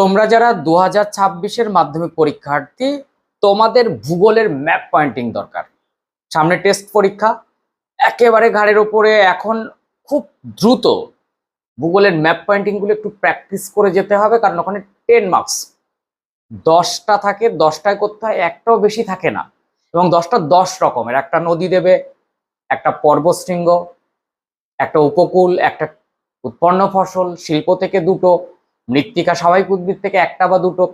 তোমরা যারা দু হাজার ছাব্বিশের মাধ্যমিক পরীক্ষার্থী, তোমাদের ভূগোলের ম্যাপ পয়েন্টিং দরকার। সামনে টেস্ট পরীক্ষা, একেবারে ঘাড়ের ওপরে, এখন খুব দ্রুত ভূগোলের ম্যাপ পয়েন্টিংগুলো একটু প্র্যাকটিস করে যেতে হবে, কারণ ওখানে টেন মার্কস দশটা থাকে, দশটায় করতে হয় একটাও বেশি থাকে না। এবং দশটা দশ রকমের, একটা নদী দেবে, একটা পর্বতশৃঙ্গ, একটা উপকূল, একটা উৎপন্ন ফসল, শিল্প থেকে দুটো মৃত্তিকা স্বাভাবিক উদ্ভিদ থেকে একটা বা দুটো,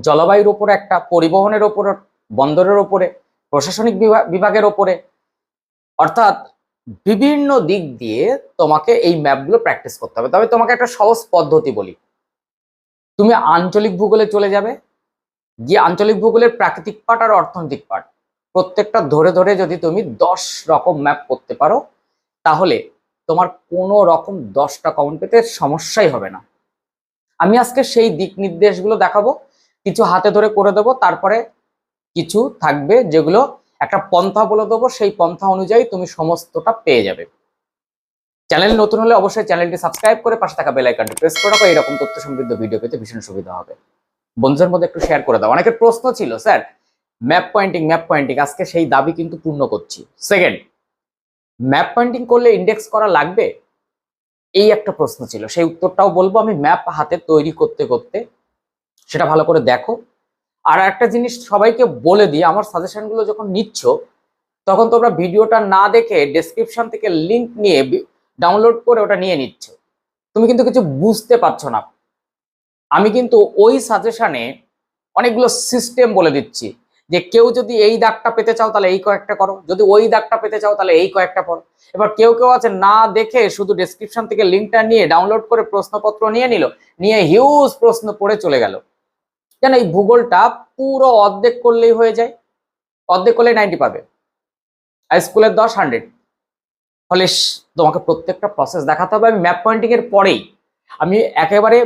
জলবায়ুর ওপরে একটা, পরিবহনের ওপরে, বন্দরের ওপরে, প্রশাসনিক বিভা- বিভাগের ওপরে। অর্থাৎ বিভিন্ন দিক দিয়ে তোমাকে এই ম্যাপগুলো প্র্যাকটিস করতে হবে। তবে তোমাকে একটা সহজ পদ্ধতি বলি। তুমি আঞ্চলিক ভূগোলে চলে যাবে। গিয়ে আঞ্চলিক ভূগোলের প্রাকৃতিক পার্ট আর অর্থনৈতিক পার্ট প্রত্যেকটা ধরে ধরে যদি তুমি দশ রকম ম্যাপ করতে পারো, তাহলে তোমার কোনো রকম দশটা কমন পেতে সমস্যাই হবে না। আমি আজকে সেই দিক নির্দেশগুলো দেখাবো, কিছু হাতে ধরে করে দেবো, তারপরে কিছু থাকবে যেগুলো একটা পন্থা বলে দেবো, সেই পন্থা অনুযায়ী তুমি সমস্তটা পেয়ে যাবে। চ্যানেল নতুন হলে অবশ্যই চ্যানেলটি সাবস্ক্রাইব করে পাশে থাকা বেল আইকনটি প্রেস করে রাখো এরকম তথ্য সমৃদ্ধ ভিডিও পেতে ভীষণ সুবিধা হবে। বন্ধুদের মধ্যে একটু শেয়ার করে দাও। অনেকের প্রশ্ন ছিল, sir map pointing map pointing আজকে সেই দাবি কিন্তু পূর্ণ করছি। সেকেন্ড ম্যাপ পয়েন্টিং করলে ইন্ডেক্স করা লাগবে? এই একটা প্রশ্ন ছিল। সেই উত্তরটাও বলব আমি ম্যাপ হাতে তৈরি করতে করতে। সেটা ভালো করে দেখো। আর একটা জিনিস সবাইকে বলে দিই, আমার সাজেশনগুলো যখন নিচ্ছ, তখন তোমরা ভিডিওটা না দেখে ডেসক্রিপশন থেকে লিংক নিয়ে ডাউনলোড করে ওটা নিয়ে নিচ্ছ। তুমি কিন্তু কিছু বুঝতে পারছ না। আমি কিন্তু ওই সাজেশনে অনেকগুলো সিস্টেম বলে দিচ্ছি। যে কেউ যদি এই দাগটা পেতে চাও তাহলে এই কয়েকটা করো। যদি ওই দাগটা পেতে চাও তাহলে এই কয়েকটা পড়ো। এবার কেউ কেউ আছে না দেখে শুধু ডেসক্রিপশন থেকে লিঙ্কটা নিয়ে ডাউনলোড করে প্রশ্নপত্র নিয়ে নিল, নিয়ে হিউজ প্রশ্ন পড়ে চলে গেল। কেন এই ভূগোলটা পুরো অর্ধেক করলেই হয়ে যায়? অর্ধেক করলেই নাইনটি পাবে। আর স্কুলের দশ হান্ড্রেড ফলে তোমাকে প্রত্যেকটা প্রসেস দেখাতে হবে। আমি ম্যাপ পয়েন্টিং এর পরেই আমি একেবারে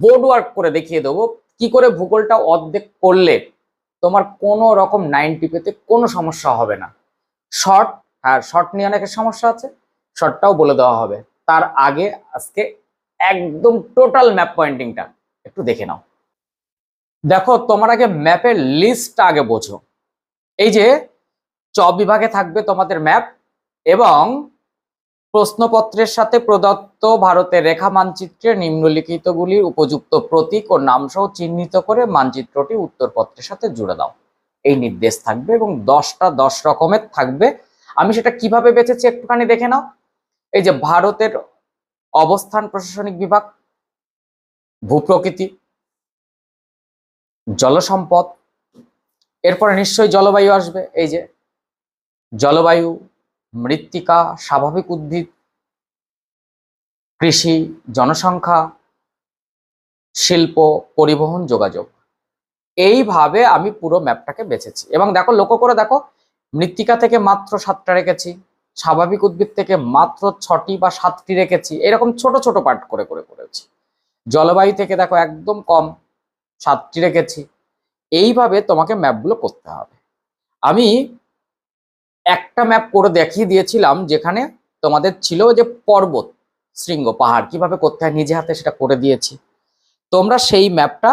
বোর্ড ওয়ার্ক করে দেখিয়ে দেবো কি করে ভূগোলটা অর্ধেক করলে তোমার কোনো রকম নাইনটি পেতে কোনো সমস্যা হবে না। শর্ট আর শর্ট নিয়ে অনেকের সমস্যা আছে। শর্টটাও বলে দেওয়া হবে। তার আগে আজকে একদম টোটাল ম্যাপ পয়েন্টিংটা একটু দেখে নাও। দেখো, তোমার আগে ম্যাপের লিস্টটা আগে বোঝো। এই যে চ বিভাগে থাকবে তোমাদের ম্যাপ এবং প্রশ্নপত্রের সাথে প্রদত্ত ভারতের রেখা মানচিত্রে নিম্নলিখিতগুলির উপযুক্ত প্রতীক ও নামসহ চিহ্নিত করে মানচিত্রটি উত্তরপত্রের সাথে জুড়ে দাও। এই নির্দেশ থাকবে এবং দশটা দশ রকমের থাকবে। আমি সেটা কীভাবে বেঁচেছি একটুখানি দেখে নাও। এই যে ভারতের অবস্থান প্রশাসনিক বিভাগ, ভূপ্রকৃতি, জলসম্পদ, এরপরে নিশ্চয়ই জলবায়ু আসবে। এই যে জলবায়ু মৃত্তিকা, স্বাভাবিক উদ্ভিদ, কৃষি, জনসংখ্যা, শিল্প, পরিবহন, যোগাযোগ। এইভাবে আমি পুরো ম্যাপটাকে বেছেছি। এবং দেখো, লক্ষ্য করে দেখো, মৃত্তিকা থেকে মাত্র সাতটা রেখেছি, স্বাভাবিক উদ্ভিদ থেকে মাত্র ছটি বা সাতটি রেখেছি, এরকম ছোট ছোট পার্ট করে করে করেছি। জলবায়ু থেকে দেখো, একদম কম, সাতটি রেখেছি। এইভাবে তোমাকে ম্যাপগুলো করতে হবে। আমি একটা ম্যাপ করে দেখিয়ে দিয়েছিলাম যেখানে তোমাদের ছিল যে পর্বত, শৃঙ্গ, পাহাড়, কীভাবে করতে হয় নিজে হাতে সেটা করে দিয়েছি। তোমরা সেই ম্যাপটা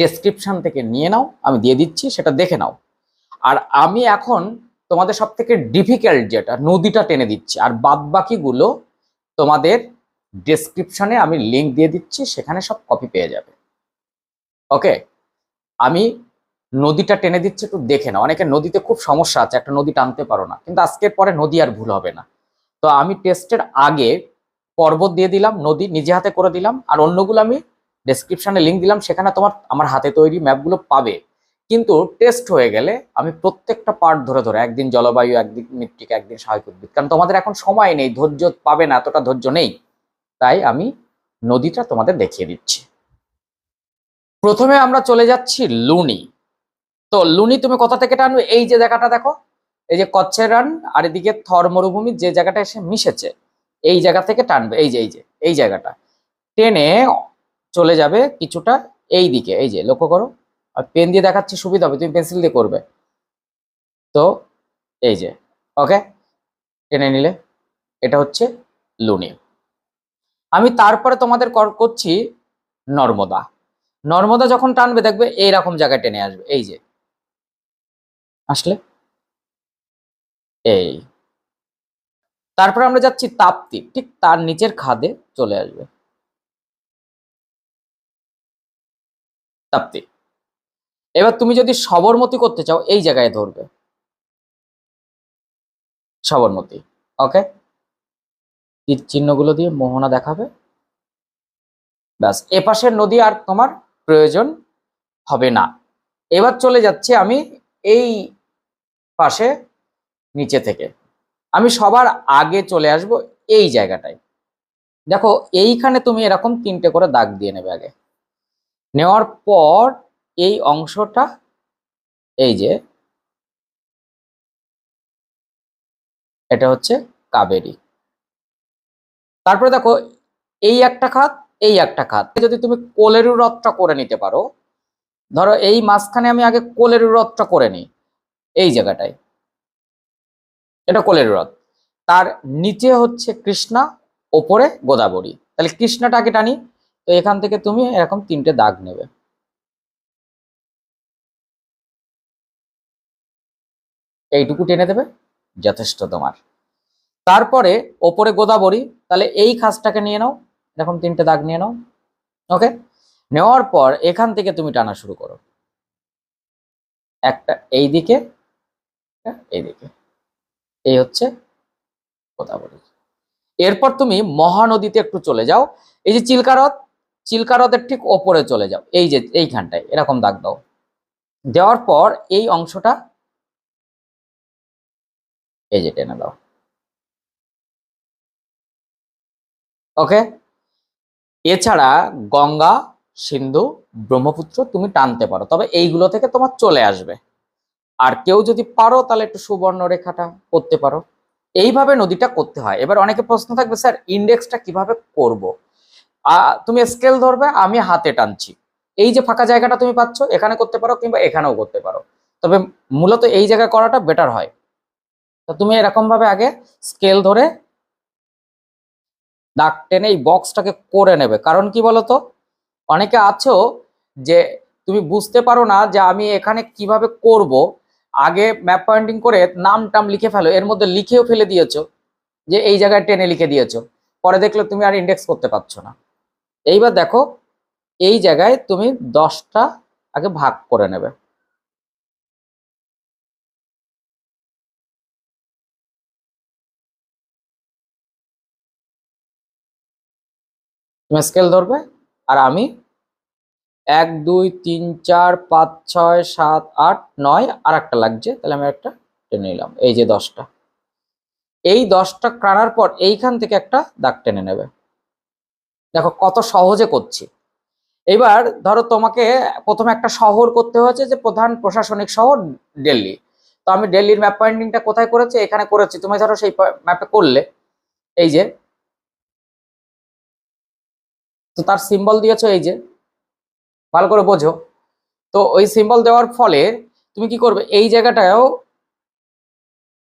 ডেসক্রিপশন থেকে নিয়ে নাও, আমি দিয়ে দিচ্ছি, সেটা দেখে নাও। আর আমি এখন তোমাদের সব থেকে ডিফিকাল্ট যেটা, নদীটা টেনে দিচ্ছি। আর বাদ বাকিগুলো তোমাদের ডেসক্রিপশানে আমি লিঙ্ক দিয়ে দিচ্ছি, সেখানে সব কপি পেয়ে যাবে। ওকে আমি নদীটা টেনে দিচ্ছে একটু দেখে না অনেকের নদীতে খুব সমস্যা আছে, একটা নদী টানতে পারো না। কিন্তু আজকের পরে নদী আর ভুল হবে না। তো আমি টেস্টের আগে পর্বত দিয়ে দিলাম, নদী নিজে হাতে করে দিলাম, আর অন্যগুলো আমি ডেসক্রিপশনে লিঙ্ক দিলাম, সেখানে তোমার, আমার হাতে তৈরি ম্যাপগুলো পাবে। কিন্তু টেস্ট হয়ে গেলে আমি প্রত্যেকটা পার্ট ধরে ধরে, একদিন জলবায়ু, একদিন মৃত্তিকা, একদিন স্বাভাবিক উদ্ভিদ। কারণ তোমাদের এখন সময় নেই, ধৈর্য পাবে না, এতটা ধৈর্য নেই। তাই আমি নদীটা তোমাদের দেখিয়ে দিচ্ছি। প্রথমে আমরা চলে যাচ্ছি লুনি। তো লুনি, তুমি কোথা থেকে টানবে? এই যে জায়গাটা দেখো, এই যে কচ্ছের রান, আর এদিকে থর মরুভূমি, যে জায়গাটা এসে মিশেছে, এই জায়গা থেকে টানবে, এই যে এই যে, এই জায়গাটা। টেনে চলে যাবে কিছুটা এই দিকে, এই যে, লক্ষ্য করো। আর পেন দিয়ে দেখাচ্ছি, সুবিধা হবে, তুমি পেন্সিল দিয়ে করবে। তো এই যে, ওকে, টেনে নিলে, এটা হচ্ছে লুনি। আমি তারপরে তোমাদের কর- করছি নর্মদা। নর্মদা যখন টানবে, দেখবে এইরকম জায়গায় টেনে আসবে, এই যে। আসলে? এই। তারপরে আমরা যাচ্ছি তাপ্তি, ঠিক তার নিচের খাদে চলে আসবে। তাপ্তি। এবার তুমি যদি সবরমতি করতে চাও, এই জায়গায় ধরবে। সবরমতি, ওকে? তীর চিহ্নগুলো দিয়ে মোহনা দেখাবে। ব্যাস, এপাশের নদী আর তোমার প্রয়োজন হবে না। এবার চলে যাচ্ছি আমি এই পাশে, নিচে থেকে। আমি সবার আগে চলে আসব এই জায়গাটায়। দেখো, এইখানে তুমি এরকম তিনটে করে দাগ দিয়ে নেবে আগে। নেওয়ার পর এই অংশটা, এই যে, এটা হচ্ছে কাবেরী। তারপরে দেখো, এই একটা খাত, এই একটা খাত। যদি তুমি কোলেরু রথটা করে নিতে পারো ধরো এই মাঝখানে আমি আগে কোলের রথটা করে নিই, এই জায়গাটায়। এটা কোলের রথ তার নিচে হচ্ছে কৃষ্ণা, ওপরে গোদাবরী। তাহলে কৃষ্ণাটা আগে টানি, তো এখান থেকে তুমি এরকম তিনটে দাগ নেবে। এইটুকু টেনে দেবে, যথেষ্ট তোমার। তারপরে ওপরে গোদাবরী, তাহলে এই খাসটাকে নিয়ে নাও, এরকম তিনটে দাগ নিয়ে নাও। ওকে? নেওয়ার পর এখান থেকে তুমি টানা শুরু করো। একটা এই দিকে এই দিকে। এই হচ্ছে গোদাবরী এরপর তুমি মহানদীতে একটু চলে যাও। এই যে চিল্কারথ, চিল্কারথের ঠিক ওপরে চলে যাও। এই যে এইখানটায়, এরকম দাগ দাও। দেওয়ার পর এই অংশটা এই যে টেনে দাও। ওকে এছাড়া গঙ্গা সিন্ধু, ব্রহ্মপুত্র তুমি টানতে পারো। তবে এইগুলো থেকে তোমার চলে আসবে। আর কেউ যদি পারো, তাহলে একটু সুবর্ণ রেখাটা করতে পারো। এইভাবে নদীটা করতে হয়। এবার অনেকে প্রশ্ন থাকবে, স্যার ইন্ডেক্সটা কীভাবে করব? তুমি স্কেল ধরবে, আমি হাতে টানছি। এই যে ফাঁকা জায়গাটা তুমি পাচ্ছ, এখানে করতে পারো কিংবা এখানেও করতে পারো। তবে মূলত এই জায়গায় করাটা বেটার হয়। তো তুমি এরকম ভাবে আগে স্কেল ধরে দাগ টেনে এই বক্সটাকে করে নেবে। কারণ কি বলতো? অনেকে আছো যে তুমি বুঝতে পারো না যে আমি এখানে কীভাবে করব। আগে ম্যাপ পয়েন্টিং করে নাম টাম লিখে ফেলো, এর মধ্যে লিখেও ফেলে দিয়েছ যে এই জায়গায় টেনে লিখে দিয়েছ। পরে দেখলে তুমি আর ইন্ডেক্স করতে পারছ না। এইবার দেখো, এই জায়গায় তুমি দশটা আগে ভাগ করে নেবে। তুমি স্কেল ধরবে আর আমি এক, দুই, তিন, চার, পাঁচ, ছয়, সাত, আট, নয়, আর একটা লাগছে, তাহলে আমি একটা টেনে নিলাম। এই যে দশটা। এই দশটা টানার পর এইখান থেকে একটা দাগ টেনে নেবে। দেখো, কত সহজে করছি। এবার ধরো তোমাকে প্রথমে একটা শহর করতে হয়েছে যে প্রধান প্রশাসনিক শহর দিল্লি। তো আমি দিল্লির ম্যাপ পয়েন্টিংটা কোথায় করেছি? এখানে করেছি। তুমি ধরো সেই ম্যাপে করলে, এই যে, তো তার সিম্বল দিয়েছ এই যে ভালো করে বোঝো। তো ওই সিম্বল দেওয়ার ফলে তুমি কি করবে? এই জায়গাটাও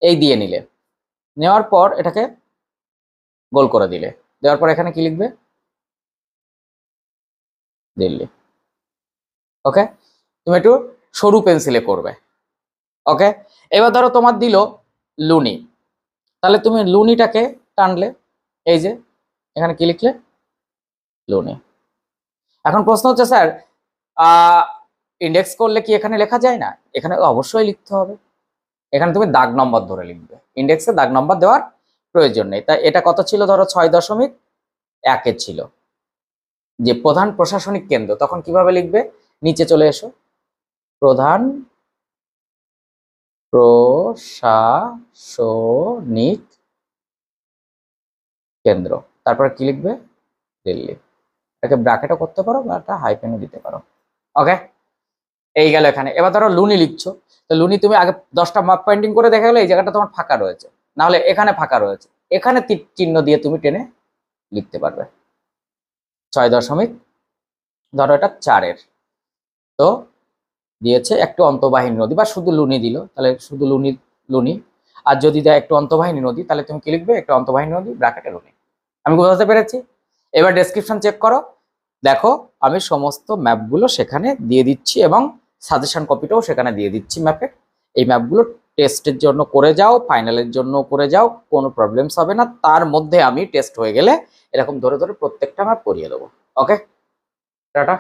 এই দিয়ে নিলে। নেওয়ার পর এটাকে গোল করে দিলে। দেওয়ার পর এখানে কি লিখবে? দিল্লি। ওকে তুমি একটু সরু পেন্সিলে করবে। ওকে এবার ধরো তোমার দিল লুনি। তাহলে তুমি লুনিটাকে টানলে। এই যে, এখানে কি লিখলে? লুনি। এখন প্রশ্ন হচ্ছে, স্যার ইন্ডেক্স করলে কি এখানে লেখা যায় না? এখানে অবশ্যই লিখতে হবে। এখানে তুমি দাগ নম্বর ধরে লিখবে। ইন্ডেক্সে দাগ নম্বর দেওয়ার প্রয়োজন নেই। তাই এটা কত ছিল? ধরো ছয় দশমিক একে ছিল। যে প্রধান প্রশাসনিক কেন্দ্র, তখন কীভাবে লিখবে? নিচে চলে এসো। প্রধান প্রশাসনিক কেন্দ্র। তারপরে কি লিখবে? দিল্লি। এটাকে ব্র্যাকেটও করতে পারো বা একটা হাইপেনও দিতে পারো। ওকে এই গেল এখানে। এবার ধরো লুনি লিখছো। তো লুনি তুমি আগে দশটা মাপ পয়েন্টিং করে দেখা গেলো এই জায়গাটা তোমার ফাঁকা রয়েছে। নাহলে এখানে ফাঁকা রয়েছে। এখানে তীর চিহ্ন দিয়ে তুমি টেনে লিখতে পারবে। ছয় দশমিক, ধরো এটা চারের। তো দিয়েছে একটু অন্তবাহিনী নদী বা শুধু লুনি দিল। তাহলে শুধু লুনি লুনি। আর যদি দেয় একটু অন্তবাহিনী নদী, তাহলে তুমি কি লিখবে? একটু অন্তবাহিনী নদী ব্র্যাকেটে লুনি। আমি বোঝাতে পেরেছি? এবার ডেসক্রিপশন চেক করো। দেখো আমি সমস্ত ম্যাপগুলো সেখানে দিয়ে দিচ্ছি এবং সাজেশন কপিটাও সেখানে দিয়ে দিচ্ছি ম্যাপে এই ম্যাপগুলো টেস্টের জন্য করে যাও ফাইনালের জন্য করে যাও, কোনো প্রবলেমস হবে না। তার মধ্যে আমি টেস্ট হয়ে গেলে এরকম ধরে ধরে প্রত্যেকটা ম্যাপ করিয়ে দেবো। Okay tata.